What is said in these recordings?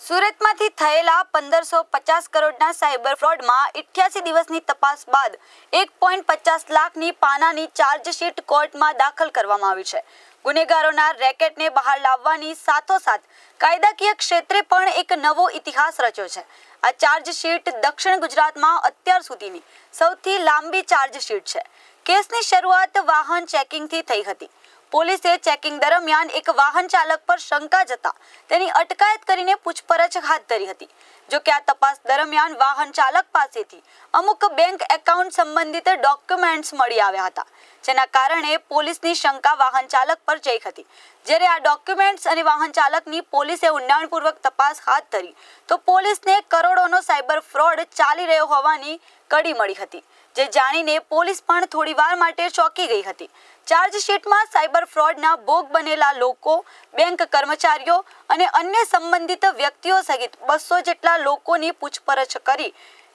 સુરતમાંથી થયેલા પંદરસો પચાસ કરોડના સાયબર ફ્રોડમાં ઇઠ્યાસી દિવસની તપાસ બાદ એક પોઈન્ટ પચાસ લાખની પાનાની ચાર્જશીટ કોર્ટમાં દાખલ કરવામાં આવી છે. ગુનેગારોના રેકેટને બહાર લાવવાની સાથોસાથ કાયદાકીય ક્ષેત્રે પણ એક નવો ઇતિહાસ રચ્યો છે. આ ચાર્જશીટ દક્ષિણ ગુજરાતમાં અત્યાર સુધીની સૌથી લાંબી ચાર્જશીટ છે. કેસની શરૂઆત વાહન ચેકિંગથી થઈ હતી. પોલીસે ચેકિંગ દરમિયાન એક વાહન ચાલક પર શંકા જતા તેની અટકાયત કરીને પૂછપરછ હાથ ધરી હતી. જો કે આ તપાસ દરમિયાન વાહન ચાલક પાસેથી અમુક બેંક એકાઉન્ટ સંબંધિત ડોક્યુમેન્ટ્સ મળી આવ્યા હતા, જેના કારણે પોલીસની શંકા વાહન ચાલક પર જઈ હતી. જ્યારે આ ડોક્યુમેન્ટ્સ અને વાહન ચાલકની પોલીસે ઊંડાણપૂર્વક તપાસ હાથ ધરી, તો પોલીસને કરોડોનો સાયબર ફ્રોડ ચાલી રહ્યો હોવાની કડી મળી હતી. જે જાણીને પોલીસ પણ થોડી વાર માટે ચોંકી ગઈ હતી. ચાર્જશીટમાં સાયબર ફ્રોડના ભોગ બનેલા લોકો બેંક કર્મચારીઓ અને અન્ય સંબંધિત વ્યક્તિઓ સહિત બસો જેટલા લોકોની પૂછપરછ કરી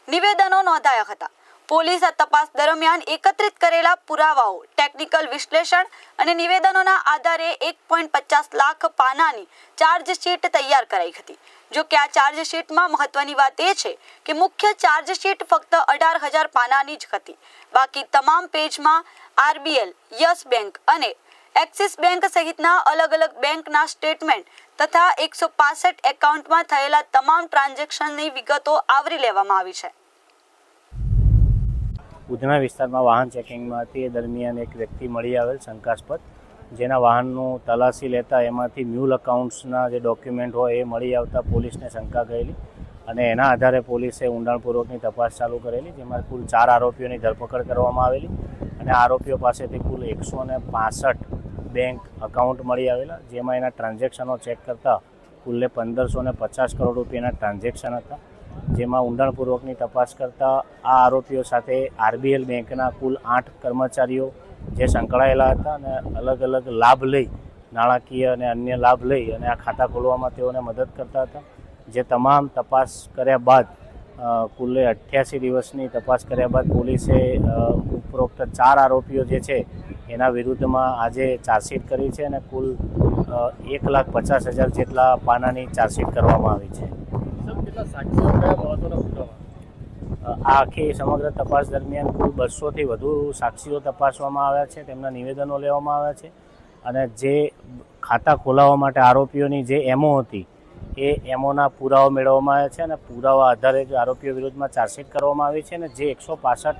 નિવેદનો નોંધાયા હતા. પોલીસ આ તપાસ દરમિયાન એકત્રિત કરેલા પુરાવાઓ, ટેકનિકલ વિશ્લેષણ અને નિવેદનોના આધારે એક પોઈન્ટ પચાસ લાખ પાનાની ચાર્જશીટ તૈયાર કરાઈ હતી. જો કે આ ચાર્જશીટમાં મહત્વની વાત એ છે કે મુખ્ય ચાર્જશીટ ફક્ત અઢાર હજાર પાનાની જ હતી. બાકી તમામ પેજમાં આરબીએલ, યસ બેંક અને એક્સિસ બેંક સહિતના અલગ અલગ બેંકના સ્ટેટમેન્ટ તથા એકસો પાસઠ એકાઉન્ટમાં થયેલા તમામ ટ્રાન્ઝેક્શનની વિગતો આવરી લેવામાં આવી છે. ઉધના વિસ્તારમાં વાહન ચેકિંગમાં હતી એ દરમિયાન એક વ્યક્તિ મળી આવેલ શંકાસ્પદ. જેના વાહનનું તલાશી લેતા એમાંથી મ્યુલ અકાઉન્ટ્સના જે ડોક્યુમેન્ટ હોય એ મળી આવતા પોલીસને શંકા ગયેલી અને એના આધારે પોલીસે ઊંડાણપૂર્વકની તપાસ ચાલુ કરેલી, જેમાં કુલ ચાર આરોપીઓની ધરપકડ કરવામાં આવેલી અને આરોપીઓ પાસેથી કુલ એકસો ને પાસઠ બેંક અકાઉન્ટ મળી આવેલા, જેમાં એના ટ્રાન્ઝેક્શનો ચેક કરતાં કુલ્લે પંદરસો ને પચાસ કરોડ રૂપિયાના ટ્રાન્ઝેક્શન હતા. જેમાં ઊંડાણપૂર્વકની તપાસ કરતા આ આરોપીઓ સાથે આરબીએલ બેંકના કુલ આઠ કર્મચારીઓ જે સંકળાયેલા હતા અને અલગ અલગ લાભ લઈ, નાણાકીય અને અન્ય લાભ લઈ અને આ ખાતા ખોલવામાં તેઓને મદદ કરતા હતા. જે તમામ તપાસ કર્યા બાદ કુલે અઠ્યાસી દિવસની તપાસ કર્યા બાદ પોલીસે ઉપરોક્ત ચાર આરોપીઓ જે છે એના વિરુદ્ધમાં આજે ચાર્જશીટ કરી છે અને કુલ એક લાખ પચાસ હજાર જેટલા પાનાની ચાર્જશીટ કરવામાં આવી છે. આ આખી સમગ્ર તપાસ દરમિયાન કુલ બસોથી વધુ સાક્ષીઓ તપાસવામાં આવ્યા છે, તેમના નિવેદનો લેવામાં આવ્યા છે અને જે ખાતા ખોલાવવા માટે આરોપીઓની જે એમઓ હતી, એ એમઓના પુરાવા મેળવવામાં આવ્યા છે અને પુરાવા આધારે જ આરોપીઓ વિરુદ્ધમાં ચાર્જશીટ કરવામાં આવી છે અને જે એકસો પાસઠ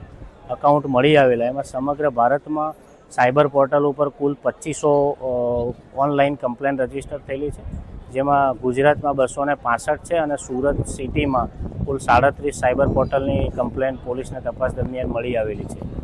અકાઉન્ટ મળી આવેલા, એમાં સમગ્ર ભારતમાં સાયબર પોર્ટલ ઉપર કુલ પચીસો ઓનલાઈન કમ્પ્લેન રજિસ્ટર થયેલી છે. જેમાં ગુજરાતમાં બસો ને પાસઠ છે અને સુરત સિટીમાં કુલ સાડત્રીસ સાયબર પોર્ટલની કમ્પ્લેન પોલીસને તપાસ દરમિયાન મળી આવેલી છે.